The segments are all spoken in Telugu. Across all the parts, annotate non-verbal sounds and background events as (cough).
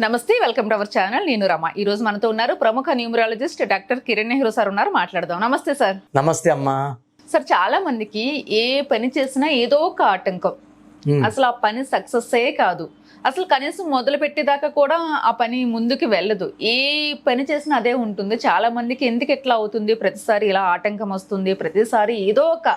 నమస్తే వెల్కమ్ టు అవర్ ఛానల్. నేను రమ. ఈ రోజు మనతో ఉన్నారు ప్రముఖ numerologist doctor Kiran Nehru sir ఉన్నారు. మాట్లాడదాం. నమస్తే సార్. నమస్తే అమ్మా. సార్ చాలా మందికి ఏ పని చేసినా ఏదో ఒక ఆటంకం. అసలు ఆ పని సక్సెస్ ఏ కాదు. అసలు కనీసం మొదలు పెట్టేదాకా కూడా ఆ పని ముందుకు వెళ్ళదు. ఏ పని చేసినా అదే ఉంటుంది. చాలా మందికి ఎందుకు ఎట్లా అవుతుంది? ప్రతిసారి ఇలా ఆటంకం వస్తుంది. ప్రతిసారి ఏదో ఒక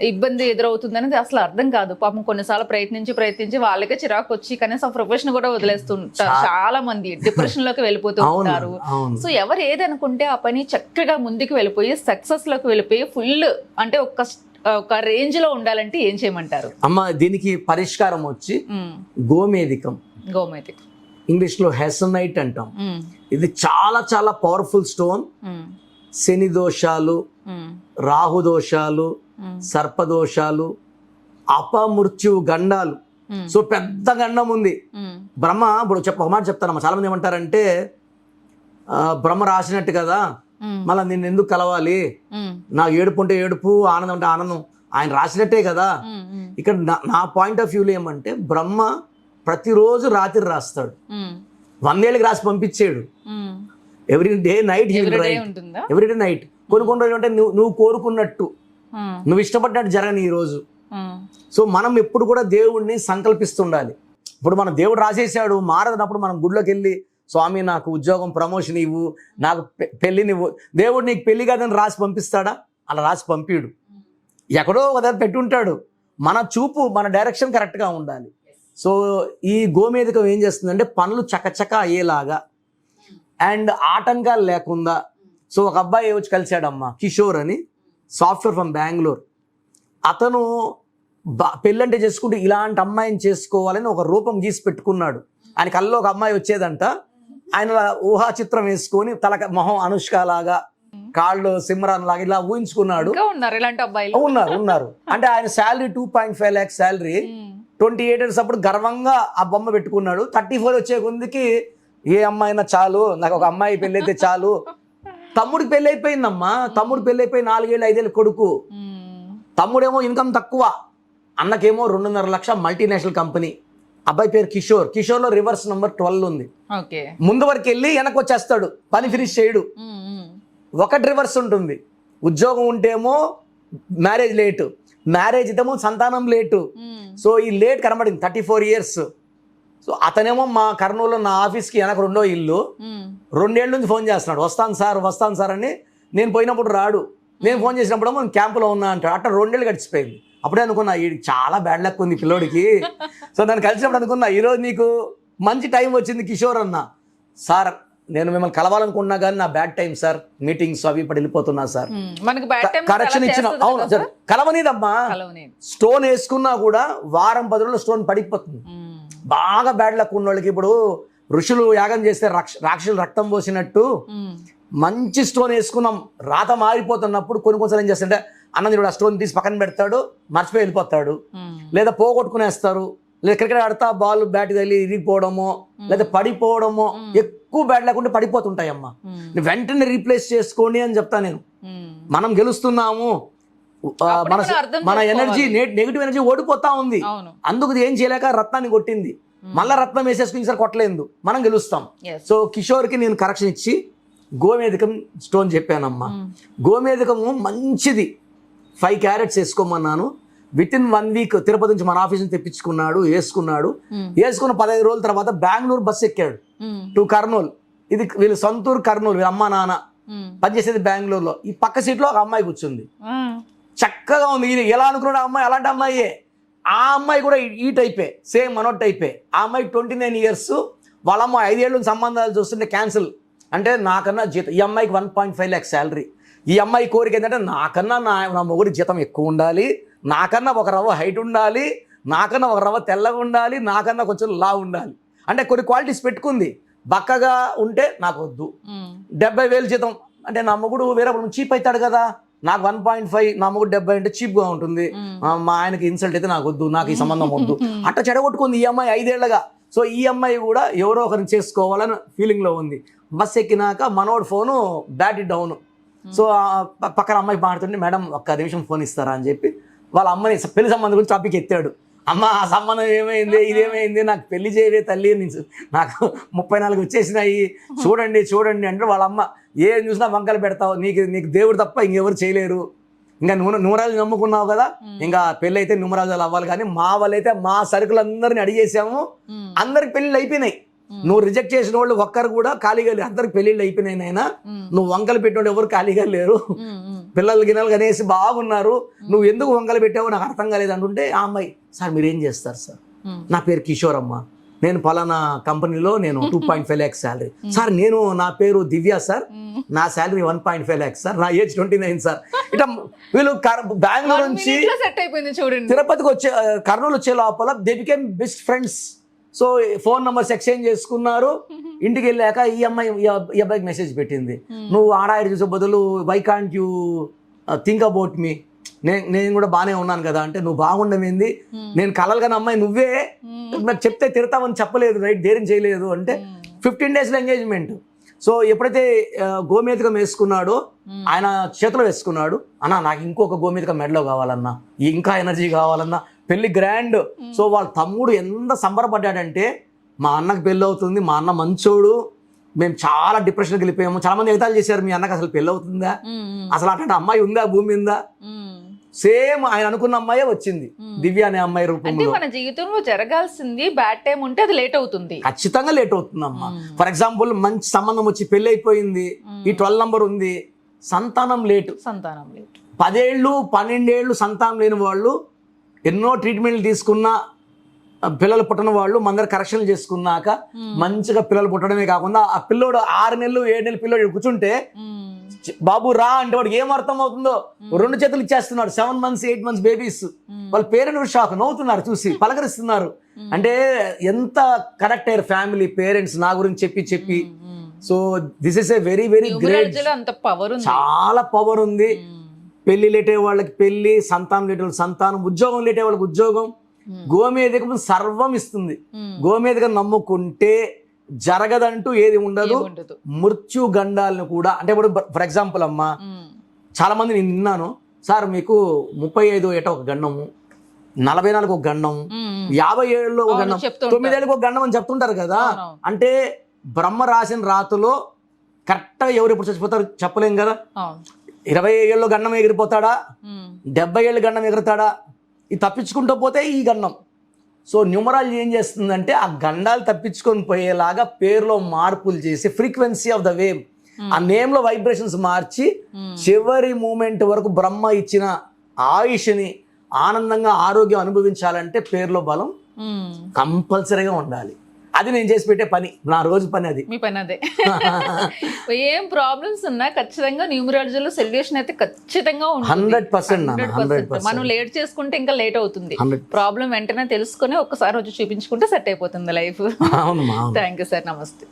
ఇబ్బంది ఎదురవుతుంది అనేది అసలు అర్థం కాదు. పాపం కొన్నిసార్లు ప్రయత్నించి ప్రయత్నించి వాళ్ళకే చిరాకు వచ్చి కనీసం ప్రొఫెషన్ కూడా వదిలేస్తుంటారు చాలా మంది డిప్రెషన్లోకి వెళ్ళిపోతూ ఉంటారు. సో ఎవరు ఏదనుకుంటే ఆ పని చక్కగా ముందుకు వెళ్ళిపోయి సక్సెస్లోకి వెళ్ళిపోయి ఫుల్ అంటే ఒక ఒక రేంజ్లో ఉండాలంటే ఏం చేయమంటారు? అమ్మ దీనికి పరిష్కారం వచ్చి. గోమేధికం. గోమతి ఇంగ్లీష్లో హెసనైట్ అంటాం. ఇది చాలా చాలా పవర్ఫుల్ స్టోన్. శని దోషాలు మ్మ్. రాహు దోషాలు మ్మ్. సర్పదోషాలు అపమృత్యు గండాలు. సో పెద్ద గండం ఉంది. బ్రహ్మ ఇప్పుడు చెప్ప ఒక మాట చెప్తానమ్మా చాలా మంది ఏమంటారంటే బ్రహ్మ రాసినట్టు కదా. మళ్ళీ నిన్ను ఎందుకు కలవాలి. నాకు ఏడుపు అంటే ఏడుపు ఆనందం అంటే ఆనందం ఆయన రాసినట్టే కదా. ఇక్కడ నా- పాయింట్ ఆఫ్ వ్యూలో ఏమంటే బ్రహ్మ ప్రతిరోజు రాత్రి రాస్తాడు. వందేళ్ళకి రాసి పంపించాడు. Every day night every day night కొన్ని కొన్ని రోజులు అంటే నువ్వు నువ్వు కోరుకున్నట్టు. నువ్వు ఇష్టపడ్డట్టు జరగని ఈ రోజు. సో మనం ఎప్పుడు కూడా దేవుడిని సంకల్పిస్తుండాలి. ఇప్పుడు మన దేవుడు రాసేసాడు మారదన్నప్పుడు మనం గుడిలోకి వెళ్ళి స్వామి నాకు ఉద్యోగం ప్రమోషన్ ఇవ్వు నాకు పెళ్ళినివ్వు దేవుడు నీకు పెళ్ళి కాదని రాసి పంపిస్తాడా? అలా రాసి పంపిడు. ఎక్కడో ఒక దగ్గర పెట్టుంటాడు. మన చూపు మన డైరెక్షన్ కరెక్ట్గా ఉండాలి. సో ఈ గోమేధికం ఏం చేస్తుందంటే పనులు చకచక అయ్యేలాగా. అండ్ ఆటంకాలు లేకుండా సో ఒక అబ్బాయి వచ్చి కలిశాడమ్మా కిషోర్ అని. Software from Bengaluru. అతను పెళ్ళంటే చేసుకుంటే ఇలాంటి అమ్మాయిని చేసుకోవాలని ఒక రూపం గీసి పెట్టుకున్నాడు. ఆయన కల్లో ఒక అమ్మాయి వచ్చేదంట. ఆయన ఊహా చిత్రం వేసుకొని తల మొహం అనుష్క లాగా కాళ్ళు సిమ్రాన్ లాగా ఇలా ఊహించుకున్నాడు. ఉన్నారు ఇలాంటి అబ్బాయిలు. ఉన్నారు ఉన్నారు. అంటే ఆయన salary two point five lakhs salary. Twenty eight years అప్పుడు గర్వంగా ఆ బొమ్మ పెట్టుకున్నాడు. థర్టీ ఫోర్ వచ్చే కొందికి ఏ అమ్మాయినా చాలు నాకు ఒక అమ్మాయి పెళ్ళైతే చాలు తమ్ముడికి పెళ్ళి అయిపోయిందమ్మా తమ్ముడు పెళ్ళి అయిపోయి నాలుగేళ్ళు ఐదేళ్ళు కొడుకు. మ్మ్. తమ్ముడేమో ఇన్కమ్ తక్కువ. అన్నకేమో రెండున్నర లక్ష మల్టీనేషనల్ కంపెనీ. అబ్బాయి పేరు కిషోర్. కిషోర్లో రివర్స్ నెంబర్ ట్వెల్వ్ ఉంది. ముందు వరకు వెళ్ళి వెనక్కి వచ్చేస్తాడు పని ఫినిష్ చేయడు. ఒకటి రివర్స్ ఉంటుంది. ఉద్యోగం ఉంటేమో మ్యారేజ్ లేటు. మ్యారేజ్ ఇటేమో సంతానం లేటు. సో ఈ లేట్ కనబడింది థర్టీ ఫోర్ ఇయర్స్. సో అతనేమో మా కర్నూలులో నా ఆఫీస్కి వెనక రెండో ఇల్లు. రెండేళ్ళ నుంచి ఫోన్ చేస్తున్నాడు. వస్తాను సార్ వస్తాను సార్ అని నేను పోయినప్పుడు రాడు. నేను ఫోన్ చేసినప్పుడు నేను క్యాంపులో ఉన్నా అంటాడు. అట్లా రెండేళ్ళు గడిచిపోయింది. అప్పుడే అనుకున్నా ఈ చాలా బ్యాడ్ లక్ ఉంది పిల్లోడికి. (laughs) సో నన్ను కలిసినప్పుడు అనుకున్నా ఈరోజు నీకు మంచి టైం వచ్చింది కిషోర్ అన్న. సార్ నేను మిమ్మల్ని కలవాలనుకున్నా కానీ నా బ్యాడ్ టైం సార్ మీటింగ్స్ అవి ఇప్పుడు వెళ్ళిపోతున్నా సార్ కరెక్షన్ ఇచ్చిన. అవును సార్ కలవనీదమ్మా. కలవనేది. స్టోన్ వేసుకున్నా కూడా వారం పది రోజులు స్టోన్ పడిపోతుంది. బాగా బ్యాడ్ లక్ ఉన్న వాళ్ళకి ఇప్పుడు ఋషులు యాగం చేస్తే రాక్ష రాక్షసులు రక్తం పోసినట్టు. మంచి స్టోన్ వేసుకున్నాం రాత మారిపోతున్నప్పుడు కొన్ని కొన్నిసార్లు ఏం చేస్తుంటే అన్నది ఆ స్టోన్ తీసి పక్కన పెడతాడు మర్చిపోయి వెళ్ళిపోతాడు. లేదా పోగొట్టుకునేస్తారు లేదా క్రికెట్ ఆడతా బాల్ బ్యాట్ తగిలి ఇరిగిపోవడమో లేదా పడిపోవడమో ఎక్కువ బ్యాడ్ లేకుంటే పడిపోతుంటాయి అమ్మ మ్మ్. వెంటనే రీప్లేస్ చేసుకోండి అని చెప్తా నేను. మనం గెలుస్తున్నాము మన మనం. ఎనర్జీ నెగిటివ్ ఎనర్జీ ఓడిపోతా ఉంది. అందుకు ఏం చేయలేక రత్నాన్ని కొట్టింది. మళ్ళా రత్నం వేసేసుకుని ఈసారి కొట్టలేదు. మనం గెలుస్తాం. సో కిషోర్కి నేను కరెక్షన్ ఇచ్చి గోమేధికం స్టోన్ చెప్పానమ్మా. గోమేధికము మంచిది. ఫైవ్ క్యారెట్స్ వేసుకోమన్నాను. Within one week Tirupati నుంచి మన ఆఫీస్ నుంచి తెప్పించుకున్నాడు వేసుకున్నాడు. వేసుకున్న పదహైదు రోజుల తర్వాత బెంగళూరు బస్సు ఎక్కాడు. టు కర్నూలు. ఇది వీళ్ళు సొంతూరు కర్నూలు వీళ్ళ అమ్మ నాన్న పనిచేసేది బెంగళూరులో. ఈ పక్క సీట్లో ఒక అమ్మాయి కూర్చుంది. చక్కగా ఉంది. ఇది ఎలా అనుకున్నాడు అమ్మాయి? అలాంటి అమ్మాయే. ఆ అమ్మాయి కూడా ఈ- టైపే సేమ్ మనోట్ టైపే. ఆ అమ్మాయి ట్వంటీ నైన్ ఇయర్స్ వాళ్ళ అమ్మ ఐదేళ్ళు సంబంధాలు చూస్తుంటే క్యాన్సిల్ అంటే నాకన్నా జీతం ఈ అమ్మాయికి one point five lakhs salary ఈ అమ్మాయి కోరిక ఏంటంటే నాకన్నా నా నా మొగుడి జీతం ఎక్కువ ఉండాలి. నాకన్నా ఒక రవ్వ హైట్ ఉండాలి. నాకన్నా ఒక రవ్వ తెల్లగా ఉండాలి. నాకన్నా కొంచెం లా ఉండాలి. అంటే కొన్ని క్వాలిటీస్ పెట్టుకుంది. బక్కగా ఉంటే నాకు వద్దు. డెబ్బై వేలు జీతం. అంటే నా మొగుడు వేరే చీప్ అవుతాడు కదా. నాకు వన్ పాయింట్ ఫైవ్ నా మొగుడు డెబ్బై అంటే చీప్గా ఉంటుంది. మా ఆయనకి ఇన్సల్ట్ అయితే నాకు వద్దు నాకు ఈ సంబంధం వద్దు. (laughs) అట్లా చెడగొట్టుకుంది ఈ అమ్మాయి ఐదేళ్ళగా. సో ఈ అమ్మాయి కూడా ఎవరో ఒకరిని చేసుకోవాలని ఫీలింగ్లో ఉంది. బస్ ఎక్కినాక మనోడు ఫోను బ్యాటరీ డౌన్ సో పక్కన అమ్మాయి మాడుతుంటే మేడం ఒక్క నిమిషం ఫోన్ ఇస్తారా? అని చెప్పి వాళ్ళ అమ్మాయి పెళ్ళి సంబంధం గురించి టాపిక్ ఎత్తాడు. అమ్మ ఆ సంబంధం ఏమైంది? ఇదేమైంది? నాకు పెళ్ళి చేయవే తల్లి నుంచి నాకు ముప్పై నాలుగు వచ్చేసినాయి. చూడండి చూడండి అంటే వాళ్ళ అమ్మ ఏం చూసినా వంకలు పెడతావు? నీకు నీకు దేవుడు తప్ప ఇంకెవరు చేయలేరు. ఇంకా నూనె నూమరాజు నమ్ముకున్నావు కదా? ఇంకా పెళ్ళి అయితే నూమరాజాలు అవ్వాలి కానీ మా వాళ్ళైతే మా సరుకులందరినీ అడిగేసాము. అందరికి పెళ్ళిళ్ళు అయిపోయినాయి. నువ్వు రిజెక్ట్ చేసిన వాళ్ళు ఒక్కరు కూడా ఖాళీగా లేరు అందరికి పెళ్ళిళ్ళు అయిపోయినాయి నాయనా. నువ్వు వంకలు పెట్టిన ఎవరు ఖాళీగా లేరు. పిల్లలు గిన్నెలు కనేసి బాగున్నారు. నువ్వు ఎందుకు వంకలు పెట్టావో నాకు అర్థం కాలేదు. అంటుంటే ఆ అమ్మాయి సార్ మీరు ఏం చేస్తారు సార్? నా పేరు కిషోర్ అమ్మ నేను పలానా కంపెనీలో నేను two point five lakhs salary sir నేను నా పేరు దివ్య సార్. ఉమ్. నా salary one point five lakhs sir. నా ఏజ్ ట్వంటీ నైన్ సార్. ఇట్లా వీళ్ళు బెంగళూరు నుంచి తిరుపతికి వచ్చే కర్నూలు వచ్చే లోపల they became best friends so phone numbers exchange చేసుకున్నారు. (laughs) ఇంటికి వెళ్ళాక ఈ అమ్మాయి ఈ అబ్- ఈ అబ్బాయికి మెసేజ్ పెట్టింది. నువ్వు ఆడాడి చూసే బదులు why can't you think about me నేను నేను కూడా బాగానే ఉన్నాను కదా అంటే నువ్వు బాగుండమేంది నేను కలలు కానీ అమ్మాయి నువ్వే. నాకు చెప్తే తిడతామని చెప్పలేదు రైట్? ధైర్యం చేయలేదు? అంటే ఫిఫ్టీన్ డేస్లో ఎంగేజ్మెంట్. సో ఎప్పుడైతే ఆ, గోమేధికం వేసుకున్నాడో ఆయన చేతిలో వేసుకున్నాడు. అన్న నాకు ఇంకొక గోమేధిక మెడలో కావాలన్నా ఇంకా ఎనర్జీ కావాలన్నా పెళ్ళి గ్రాండ్. సో వాళ్ళ తమ్ముడు ఎంత సంబరపడ్డాడంటే మా అన్నకు పెళ్ళి అవుతుంది మా అన్న మంచోడు. మేము చాలా డిప్రెషన్కి వెళ్ళిపోయాము. చాలా మంది ఎగతాలు చేశారు మీ అన్నకు అసలు పెళ్ళి అవుతుందా? అసలు అట్లాంటి అమ్మాయి ఉందా భూమి ఉందా? సేమ్ ఆయన అనుకున్న అమ్మాయే వచ్చింది. దివ్య అనే అమ్మాయి అంటే రూపంలో. మన జీవితంలో జరగాల్సింది బ్యాడ్ టైం ఉంటే అది లేట్ అవుతుంది. ఖచ్చితంగా లేట్ అవుతుందమ్మా. ఫర్ ఎగ్జాంపుల్ మంచి సంబంధం వచ్చి పెళ్ళి అయిపోయింది ఈ ట్వెల్వ్ నంబర్ ఉంది. సంతానం లేటు. సంతానం లేట్. పదేళ్ళు పన్నెండేళ్ళు సంతానం లేని వాళ్ళు ఎన్నో ట్రీట్మెంట్లు తీసుకున్న ఆ, పిల్లలు పుట్టిన వాళ్ళు మన దగ్గర కరెక్షన్లు చేసుకున్నాక మంచిగా పిల్లలు పుట్టడమే కాకుండా ఆ పిల్లోడు ఆరు నెలలు ఏడు నెలలు పిల్లోడు కూర్చుంటే "చి- బాబు రా అంటే వాడికి ఏం అర్థం అవుతుందో రెండు చేతులు ఇచ్చేస్తున్నాడు. Seven months eight months babies వాళ్ళ పేరెంట్ షాక్ నవ్వుతున్నారు చూసి (laughs) పలకరిస్తున్నారు. అంటే ఎంత కనెక్ట్ అయ్యారు ఫ్యామిలీ పేరెంట్స్ నా గురించి చెప్పి చెప్పి. So this is a very very great power చాలా పవర్ ఉంది. పెళ్ళి లేటే వాళ్ళకి పెళ్ళి సంతానం లేటే వాళ్ళకి సంతానం ఉద్యోగం లేటే వాళ్ళకి ఉద్యోగం. గోమేధికం సర్వం ఇస్తుంది. గోమేధికం నమ్ముకుంటే జరగదంటూ ఏది ఉండదు. మృత్యు గండాలను కూడా అంటే ఇప్పుడు ఫర్ ఎగ్జాంపుల్ అమ్మా చాలా మంది నేను విన్నాను సార్ మీకు ముప్పై ఐదు ఏట ఒక గండము నలభై నాలుగు ఒక గండం యాభై ఏళ్ళలో ఒక గండం. తొమ్మిదేళ్ళకి ఒక గండం అని చెప్తుంటారు కదా. అంటే బ్రహ్మ రాసిన రాతలో కరెక్ట్గా ఎవరు ఎప్పుడు చచ్చిపోతారు చెప్పలేం కదా. ఇరవై ఏళ్ళు గండం ఎగిరిపోతాడా? డెబ్బై ఏళ్ళు గండం ఎగురుతాడా? ఇది తప్పించుకుంటూ పోతే ఈ గండం. సో న్యూమరాలజీ ఏం చేస్తుందంటే ఆ గండాలు తప్పించుకొని పోయేలాగా పేరులో మార్పులు చేసి ఫ్రీక్వెన్సీ ఆఫ్ ద వేవ్. ఆ నేమ్లో వైబ్రేషన్స్ మార్చి చివరి మూమెంట్ వరకు బ్రహ్మ ఇచ్చిన ఆయుష్ని ఆనందంగా ఆరోగ్యం అనుభవించాలంటే పేరులో బలం ఉమ్. కంపల్సరీగా ఉండాలి. అది నేను చేసి పెట్టే పని. నా రోజు పని అది. మీ పని అదే. (laughs) ఏం ప్రాబ్లమ్స్ ఉన్నా ఖచ్చితంగా న్యూమరాలజీలో సొల్యూషన్ అయితే ఖచ్చితంగా హండ్రెడ్ పర్సెంట్ నాన్న 100%. హండ్రెడ్ మనం లేట్ చేసుకుంటే ఇంకా లేట్ అవుతుంది. ప్రాబ్లం వెంటనే తెలుసుకొని ఒక్కసారి వచ్చి చూపించుకుంటే సెట్ అయిపోతుంది లైఫ్ థ్యాంక్ యూ సార్ నమస్తే.